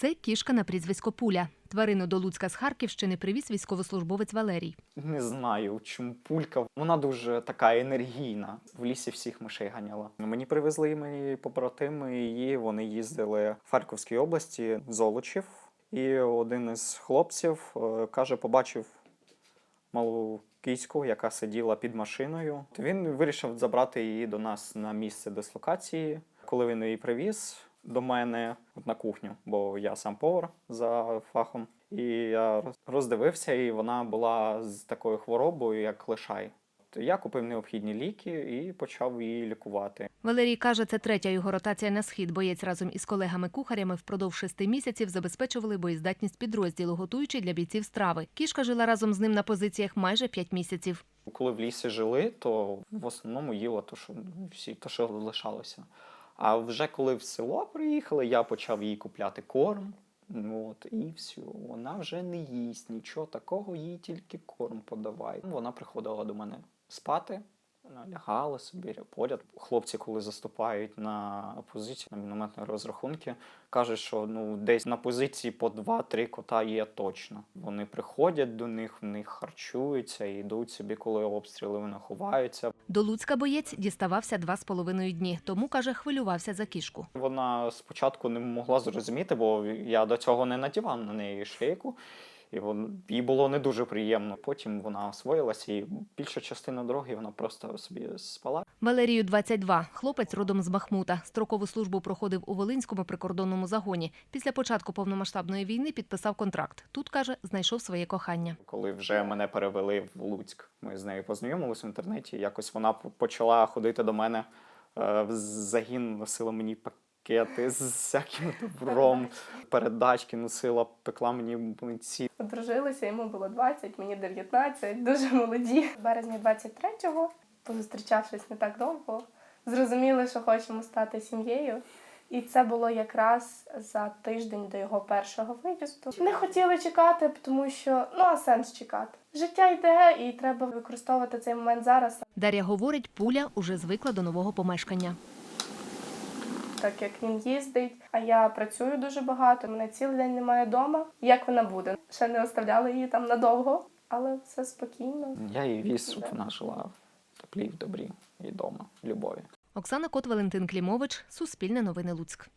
Це кішка на прізвисько Пуля. Тварину до Луцька з Харківщини привіз військовослужбовець Валерій. Не знаю, чому пулька. Вона дуже така енергійна. В лісі всіх мишей ганяла. Мені привезли мої побратими її. Вони їздили в Харківській області в Золочів. І один із хлопців е, каже, побачив малу кіську, яка сиділа під машиною. Він вирішив забрати її до нас на місце дислокації. Коли він її привіз до мене на кухню, бо я сам повар за фахом. І я роз- роздивився, і вона була з такою хворобою, як лишай. То я купив необхідні ліки і почав її лікувати. Валерій каже, це третя його ротація на схід. Боєць разом із колегами-кухарями впродовж шести місяців забезпечували боєздатність підрозділу, готуючи для бійців страви. Кішка жила разом з ним на позиціях майже п'ять місяців. Коли в лісі жили, то в основному їла то, що всі то, що лишалося. А вже коли в село приїхали, я почав їй купляти корм. Ну, От, і все, вона вже не їсть нічого такого, їй тільки корм подавай. Вона приходила до мене спати, вона лягала собі поряд. Хлопці, коли заступають на позицію, на мінометні розрахунки, кажуть, що ну десь на позиції по 2-3 кота є точно. Вони приходять до них, в них харчуються і йдуть собі, коли обстріли вони ховаються. До Луцька боєць діставався два з половиною дні. Тому каже, хвилювався за кішку. Вона спочатку не могла зрозуміти, бо я до цього не надівав на неї шлейку. І вон, їй було не дуже приємно. Потім вона освоїлася, і більша частина дороги вона просто собі спала. Валерію 22. Хлопець родом з Бахмута. Строкову службу проходив у Волинському прикордонному загоні. Після початку повномасштабної війни підписав контракт. Тут каже, знайшов своє кохання. Коли вже мене перевели в Луцьк, ми з нею познайомилися в інтернеті. Якось вона почала ходити до мене е, в загін, носила мені пакети з всяким добром, передачки носила, пекла мені млинці. Одружилися, йому було 20, мені 19, дуже молоді. В березні 23-го, позустрічавшись не так довго, зрозуміли, що хочемо стати сім'єю. І це було якраз за тиждень до його першого виїзду. Не хотіли чекати, тому що ну а сенс чекати. Життя йде, і треба використовувати цей момент зараз, Дар'я говорить, пуля уже звикла до нового помешкання. Так як він їздить. А я працюю дуже багато. Мене цілий день немає вдома. Як вона буде? Ще не оставляли її там надовго, але все спокійно. Я її віз, щоб вона жила в теплі, в добрі і вдома, в любові. Оксана Кот, Валентин Клімович, Суспільне новини Луцьк.